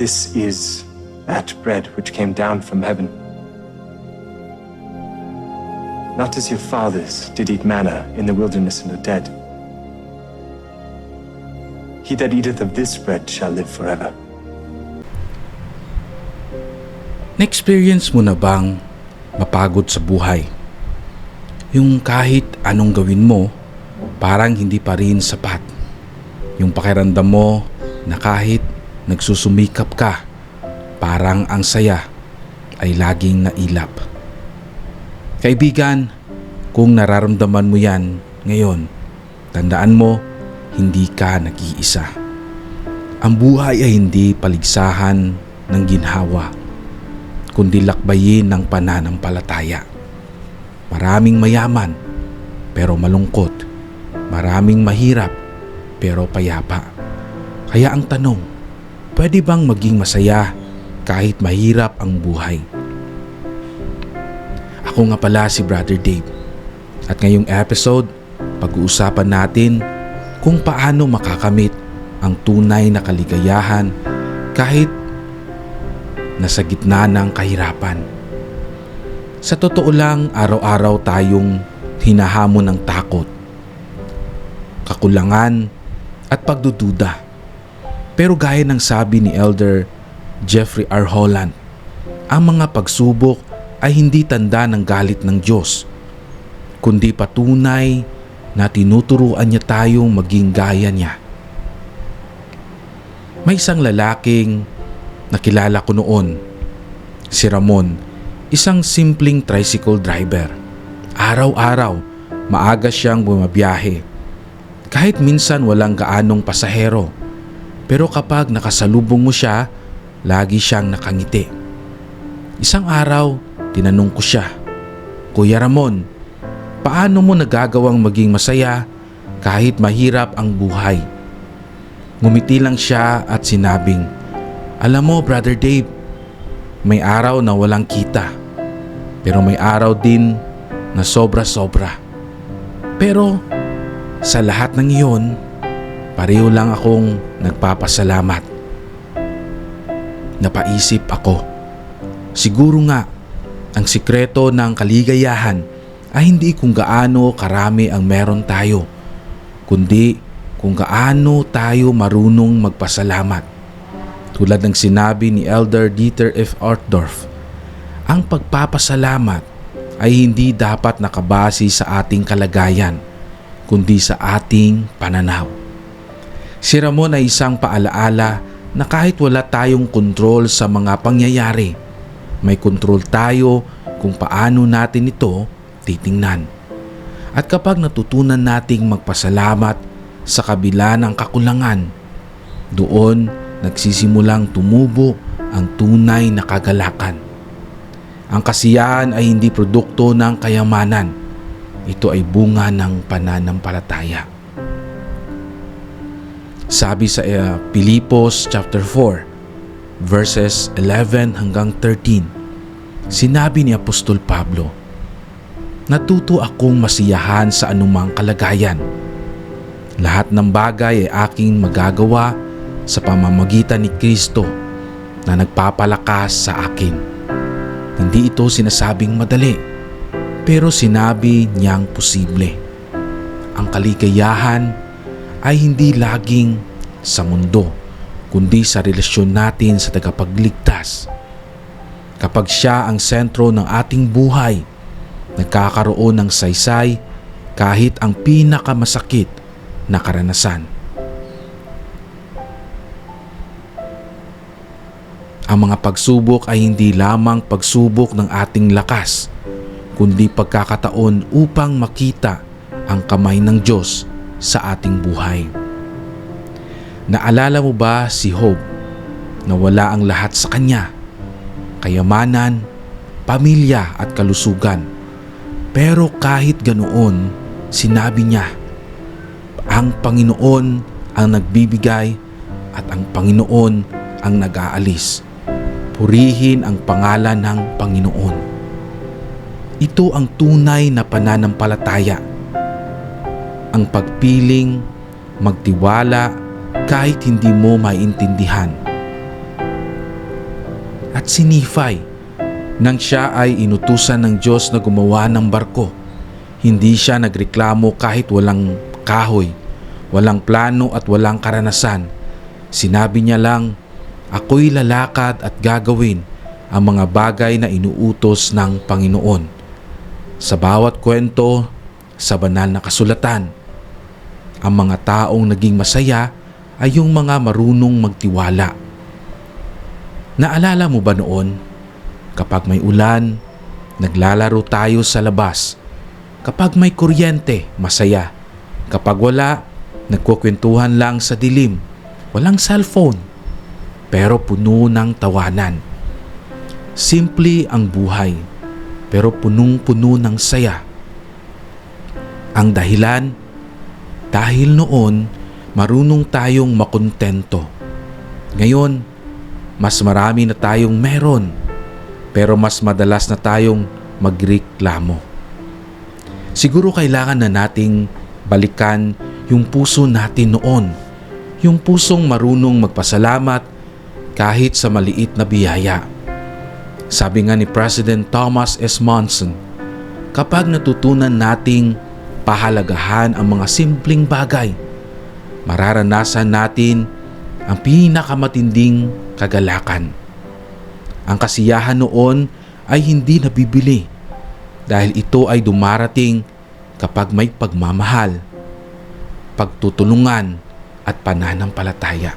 This is that bread which came down from heaven. Not as your fathers did eat manna in the wilderness and are dead. He that eateth of this bread shall live forever. Na-experience mo na bang mapagod sa buhay? Yung kahit anong gawin mo, parang hindi pa rin sapat. Yung pakiramdam mo na kahit nagsusumikap ka, parang ang saya ay laging nailap. Kaibigan, kung nararamdaman mo yan ngayon, tandaan mo, hindi ka nag-iisa. Ang buhay ay hindi paligsahan ng ginhawa, kundi lakbayin ng pananampalataya. Maraming mayaman, pero malungkot. Maraming mahirap, pero payapa. Kaya ang tanong, pwede bang maging masaya kahit mahirap ang buhay? Ako nga pala si Brother Dave. At ngayong episode, pag-uusapan natin kung paano makakamit ang tunay na kaligayahan kahit nasa gitna ng kahirapan. Sa totoo lang, araw-araw tayong hinahamon ng takot, kakulangan at pagdududa. Pero gaya ng sabi ni Elder Jeffrey R. Holland, ang mga pagsubok ay hindi tanda ng galit ng Diyos, kundi patunay na tinuturuan niya tayong maging gaya niya. May isang lalaking nakilala ko noon, si Ramon, isang simpleng tricycle driver. Araw-araw, maaga siyang bumabiyahe. Kahit minsan walang gaanong pasahero. Pero kapag nakasalubong mo siya, lagi siyang nakangiti. Isang araw, tinanong ko siya, Kuya Ramon, paano mo nagagawang maging masaya kahit mahirap ang buhay? Ngumiti lang siya at sinabing, Alam mo, Brother Dave, may araw na walang kita. Pero may araw din na sobra-sobra. Pero sa lahat ng iyon, pareho lang akong nagpapasalamat. Napaisip ako. Siguro nga, ang sikreto ng kaligayahan ay hindi kung gaano karami ang meron tayo, kundi kung gaano tayo marunong magpasalamat. Tulad ng sinabi ni Elder Dieter F. Ortdorf, ang pagpapasalamat ay hindi dapat nakabase sa ating kalagayan, kundi sa ating pananaw. Si Ramon ay isang paalaala na kahit wala tayong kontrol sa mga pangyayari, may kontrol tayo kung paano natin ito titingnan. At kapag natutunan nating magpasalamat sa kabila ng kakulangan, doon nagsisimulang tumubo ang tunay na kagalakan. Ang kasiyahan ay hindi produkto ng kayamanan. Ito ay bunga ng pananampalataya. Sabi sa uh, Pilipos chapter 4 verses 11 hanggang 13. Sinabi ni Apostol Pablo, Natuto akong masiyahan sa anumang kalagayan. Lahat ng bagay ay aking magagawa sa pamamagitan ni Kristo na nagpapalakas sa akin. Hindi ito sinasabing madali, pero sinabi niyang posible. Ang kaligayahan ay hindi laging sa mundo, kundi sa relasyon natin sa tagapagligtas. Kapag siya ang sentro ng ating buhay, nagkakaroon ng saysay kahit ang pinakamasakit na karanasan. Ang mga pagsubok ay hindi lamang pagsubok ng ating lakas, kundi pagkakataon upang makita ang kamay ng Diyos sa ating buhay. Naalala mo ba si Job na wala ang lahat sa kanya? Kayamanan, pamilya at kalusugan. Pero kahit ganoon, sinabi niya, ang Panginoon ang nagbibigay at ang Panginoon ang nag-aalis. Purihin ang pangalan ng Panginoon. Ito ang tunay na pananampalataya. Ang pagpiling, magtiwala kahit hindi mo maintindihan. at si Nephi. Nang siya ay inutusan ng Diyos na gumawa ng barko, hindi siya nagreklamo kahit walang kahoy, walang plano at walang karanasan. Sinabi niya lang, ako'y lalakad at gagawin ang mga bagay na inuutos ng Panginoon. Sa bawat kwento sa banal na kasulatan, ang mga taong naging masaya ay yung mga marunong magtiwala. Naalala mo ba noon, kapag may ulan, naglalaro tayo sa labas. Kapag may kuryente, masaya. Kapag wala, nagkukwentuhan lang sa dilim. Walang cellphone, pero puno ng tawanan. Simple ang buhay, pero punong-puno ng saya. Ang dahilan, dahil noon, marunong tayong makontento. Ngayon, mas marami na tayong meron, pero mas madalas na tayong magreklamo. Siguro kailangan na nating balikan yung puso natin noon, yung pusong marunong magpasalamat kahit sa maliit na biyaya. Sabi nga ni President Thomas S. Monson, kapag natutunan nating pahalagahan ang mga simpleng bagay, mararanasan natin ang pinakamatinding kagalakan. Ang kasiyahan noon ay hindi nabibili dahil ito ay dumarating kapag may pagmamahal, pagtutulungan at pananampalataya.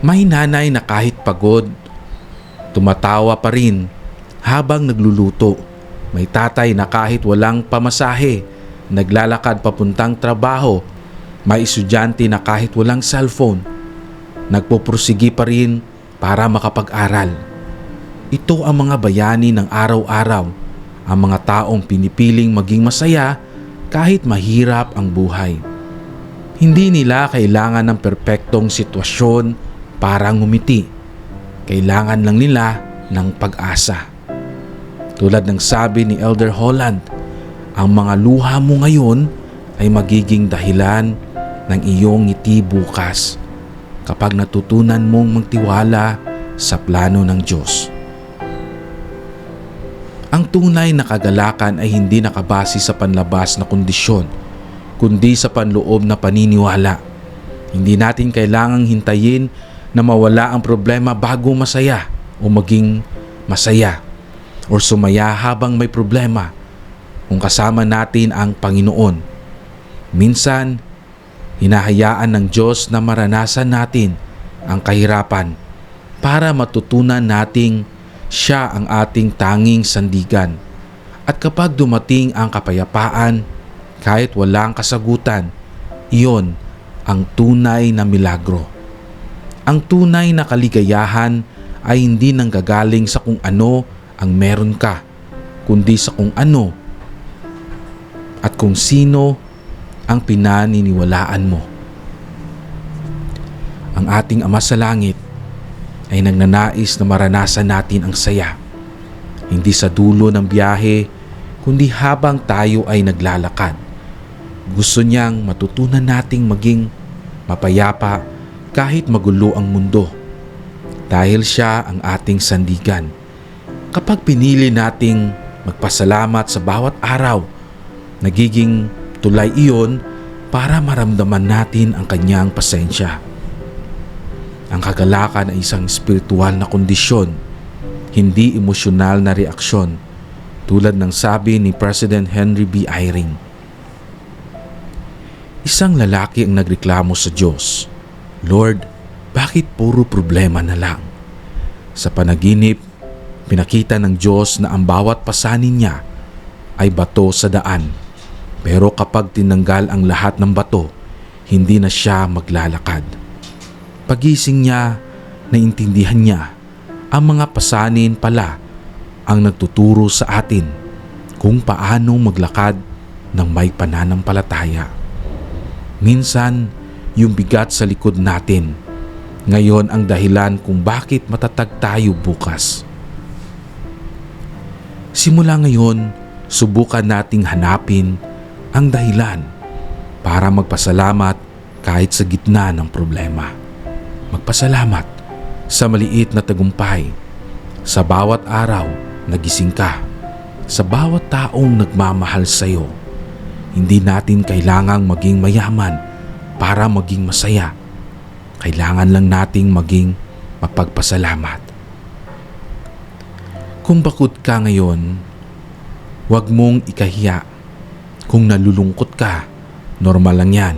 May nanay na kahit pagod, tumatawa pa rin habang nagluluto. May tatay na kahit walang pamasahe, naglalakad papuntang trabaho. May estudyante na kahit walang cellphone, nagpupursigi pa rin para makapag-aral. Ito ang mga bayani ng araw-araw, ang mga taong pinipiling maging masaya kahit mahirap ang buhay. Hindi nila kailangan ng perpektong sitwasyon para ngumiti. Kailangan lang nila ng pag-asa. Tulad ng sabi ni Elder Holland, ang mga luha mo ngayon ay magiging dahilan ng iyong ngiti bukas kapag natutunan mong magtiwala sa plano ng Diyos. Ang tunay na kagalakan ay hindi nakabase sa panlabas na kondisyon, kundi sa panloob na paniniwala. Hindi natin kailangang hintayin na mawala ang problema bago masaya o maging masaya o sumaya habang may problema kung kasama natin ang Panginoon. Minsan, hinahayaan ng Diyos na maranasan natin ang kahirapan para matutunan nating siya ang ating tanging sandigan. At kapag dumating ang kapayapaan, kahit walang kasagutan, iyon ang tunay na milagro. Ang tunay na kaligayahan ay hindi nanggagaling sa kung ano ang meron ka, kundi sa kung ano at kung sino ang pinaniniwalaan mo. Ang ating Ama sa Langit ay nagnanais na maranasan natin ang saya. Hindi sa dulo ng biyahe, kundi habang tayo ay naglalakad. Gusto niyang matutunan nating maging mapayapa kahit magulo ang mundo. Dahil siya ang ating sandigan. Kapag pinili nating magpasalamat sa bawat araw, nagiging tulay iyon para maramdaman natin ang kanyang pasensya. Ang kagalakan ay isang spiritual na kondisyon, hindi emosyonal na reaksyon, tulad ng sabi ni President Henry B. Eyring. Isang lalaki ang nagreklamo sa Diyos, Lord, bakit puro problema na lang? Sa panaginip, pinakita ng Diyos na ang bawat pasanin niya ay bato sa daan. Pero kapag tinanggal ang lahat ng bato, hindi na siya maglalakad. Pagising niya, naintindihan niya ang mga pasanin pala ang nagtuturo sa atin kung paano maglakad ng may pananampalataya. Minsan, yung bigat sa likod natin, ngayon ang dahilan kung bakit matatag tayo bukas. Simula ngayon, subukan nating hanapin ang dahilan para magpasalamat kahit sa gitna ng problema magpasalamat sa maliit na tagumpay, sa bawat araw nagising ka, sa bawat taong nagmamahal sa iyo. Hindi natin kailangang maging mayaman para maging masaya. Kailangan lang nating maging mapagpasalamat. Kung bakod ka ngayon, huwag mong ikahiya. Kung nalulungkot ka, normal lang yan.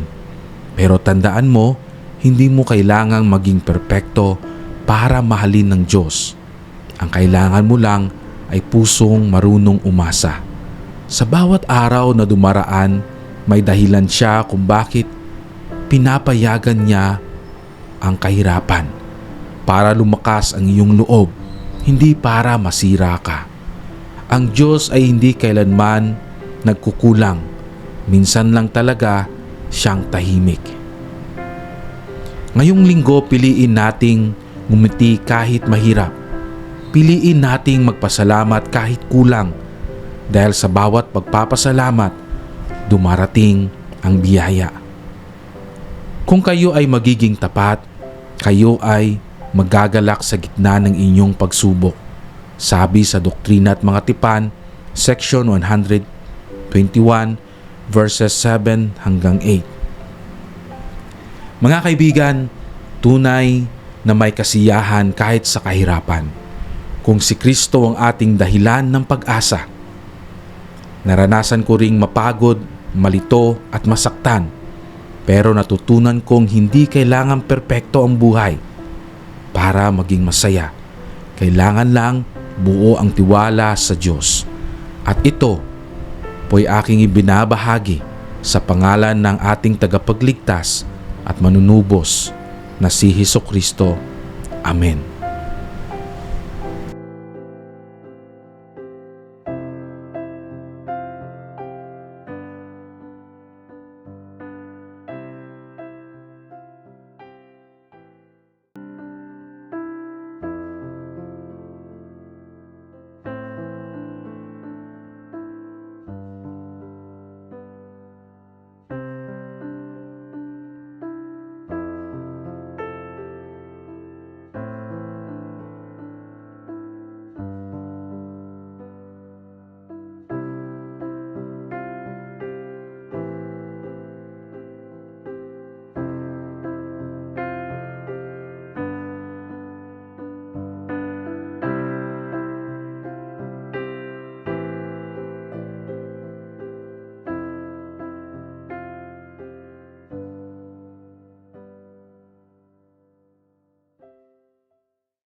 Pero tandaan mo, hindi mo kailangang maging perpekto para mahalin ng Diyos. Ang kailangan mo lang ay pusong marunong umasa. Sa bawat araw na dumaraan, may dahilan siya kung bakit pinapayagan niya ang kahirapan para lumakas ang iyong loob, hindi para masira ka. Ang Diyos ay hindi kailanman nagkukulang. Minsan lang talaga siyang tahimik. Ngayong linggo piliin nating ngumiti kahit mahirap. Piliin nating magpasalamat kahit kulang. Dahil sa bawat pagpapasalamat, dumarating ang biyaya. Kung kayo ay magiging tapat, kayo ay magagalak sa gitna ng inyong pagsubok. Sabi sa Doktrina at Mga Tipan, section 121, verses 7 hanggang 8. Mga kaibigan, tunay na may kasiyahan kahit sa kahirapan. Kung si Kristo ang ating dahilan ng pag-asa. Naranasan ko ring mapagod, malito at masaktan. Pero natutunan kong hindi kailangan perpekto ang buhay para maging masaya. Kailangan lang buo ang tiwala sa Diyos. At ito po'y aking ibinabahagi sa pangalan ng ating tagapagligtas at manunubos na si Heso Kristo. Amen.